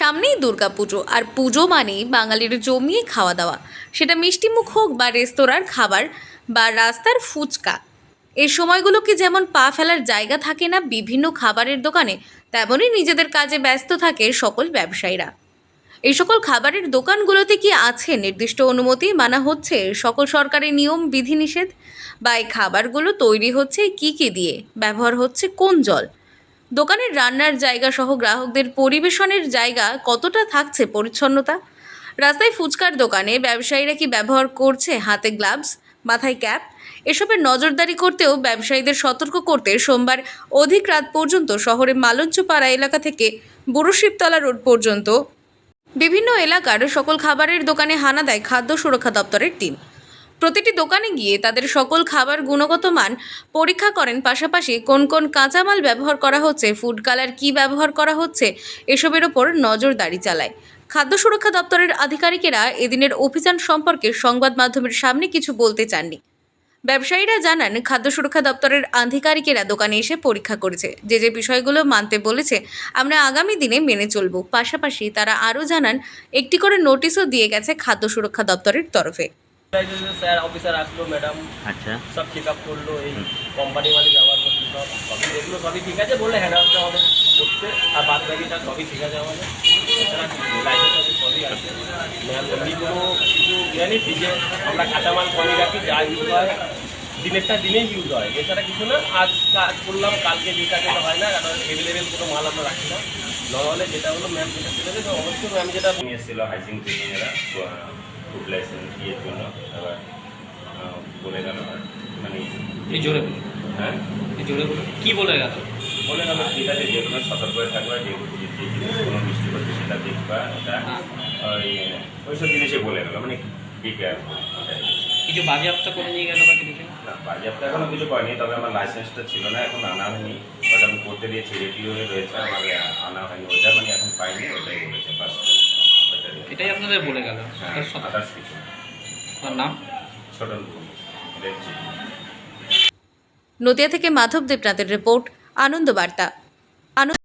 সামনেই দুর্গা পুজো আর পুজো মানেই বাঙালির জমিয়ে খাওয়া দাওয়া সেটা মিষ্টিমুখ হোক বা রেস্তোরাঁর খাবার বা রাস্তার ফুচকা। এই সময়গুলোকে যেমন পা ফেলার জায়গা থাকে না বিভিন্ন খাবারের দোকানে, তেমনই নিজেদের কাজে ব্যস্ত থাকে সকল ব্যবসায়ীরা। এই সকল খাবারের দোকানগুলোতে কি আছে নির্দিষ্ট অনুমতি? মানা হচ্ছে সকল সরকারি নিয়ম, বিধিনিষেধ? বা এই খাবারগুলো তৈরি হচ্ছে কি কি দিয়ে? ব্যবহার হচ্ছে কোন জল? দোকানের রান্নার জায়গা সহ গ্রাহকদের পরিবেশনের জায়গা কতটা থাকছে পরিচ্ছন্নতা? রাস্তায় ফুচকার দোকানে ব্যবসায়ীরা কি ব্যবহার করছে হাতে গ্লাভস, মাথায় ক্যাপ? এসবের নজরদারি করতেও ব্যবসায়ীদের সতর্ক করতে সোমবার অধিক রাত পর্যন্ত শহরের মালঞ্চপাড়া এলাকা থেকে বুড়ো শিবতলা রোড পর্যন্ত বিভিন্ন এলাকার সকল খাবারের দোকানে হানা দেয় খাদ্য সুরক্ষা দপ্তরের টিম। প্রতিটি দোকানে গিয়ে তাদের সকল খাবার গুণগত মান পরীক্ষা করেন। পাশাপাশি কোন কোন কাঁচামাল ব্যবহার করা হচ্ছে, ফুড কালার কী ব্যবহার করা হচ্ছে, এসবের ওপর নজরদারি চালায়। খাদ্য সুরক্ষা দপ্তরের আধিকারিকেরা এদিনের অভিযান সম্পর্কে সংবাদ মাধ্যমের সামনে কিছু বলতে চাননি। ব্যবসায়ীরা জানান, খাদ্য সুরক্ষা দপ্তরের আধিকারিকেরা দোকানে এসে পরীক্ষা করেছে। যে যে বিষয়গুলো মানতে বলেছে, আমরা আগামী দিনে মেনে চলব। পাশাপাশি তারা আরও জানান, একটি করে নোটিশও দিয়ে গেছে খাদ্য সুরক্ষা দপ্তরের তরফে। স্যার অফিসার আসলো ম্যাডাম আচ্ছা সব চেক আপ করল এই কোম্পানি মানে ব্যবহার করছি সব সবই দেখল সবই ঠিক আছে বললে হ্যাঁ রাখতে হবে করতে আর বাদ বাকিটা সবই ঠিক আছে আমাদের এছাড়া লাইসেন্স আছে সবই আছে ম্যাম এমনি কোনো কিছু ইয়ে নেই ফ্রিজে আমরা কাঁচামাল কমই রাখি যা ইউজ হয় দিনেরটা দিনেই ইউজ হয় এছাড়া কিছু না আজ কাজ করলাম কালকে যেটা যেটা হয় না কারণ এভেলেবেল কোনো মাল আমরা রাখি না নর্মালে যেটা হলো ম্যাম যেটা ছিল যে অবশ্যই ম্যাম যেটা নিয়ে এসেছিল হাইজিন ট্রেনিংয়েরা ফুড লাইসেন্স ইয়ের জন্য। এবার বলে গেল মানে এই জোরে হ্যাঁ? এই জোরে কি বলে গেল? বলে গেল ঠিক আছে যে কোনো সতর্ক হয়ে থাকবে যে কোনো মিষ্টি হচ্ছে সেটা দেখবা এটা ওই ওইসব জিনিসে বলে গেল মানে প্রিপেয়ার কিছু বাজেয়াপ্ত করে নিয়ে গেল বা কিছু বাজেয়াপ্ত এখনও কিছু করেনি তবে আমার লাইসেন্সটা ছিল না এখন আনা হয়নি। ওটা আমি করতে দিয়েছি রেডি হয়ে রয়েছে আমার আনা হয়নি। ওইটা মানে এখন পাইনি ওটাই বলেছে বাস। এটাই আপনাদের বলে গেল। হ্যাঁ আদার্স কিছু আপনার নাম? নদিয়া থেকে মাধব দেবনাথের রিপোর্ট আনন্দ বার্তা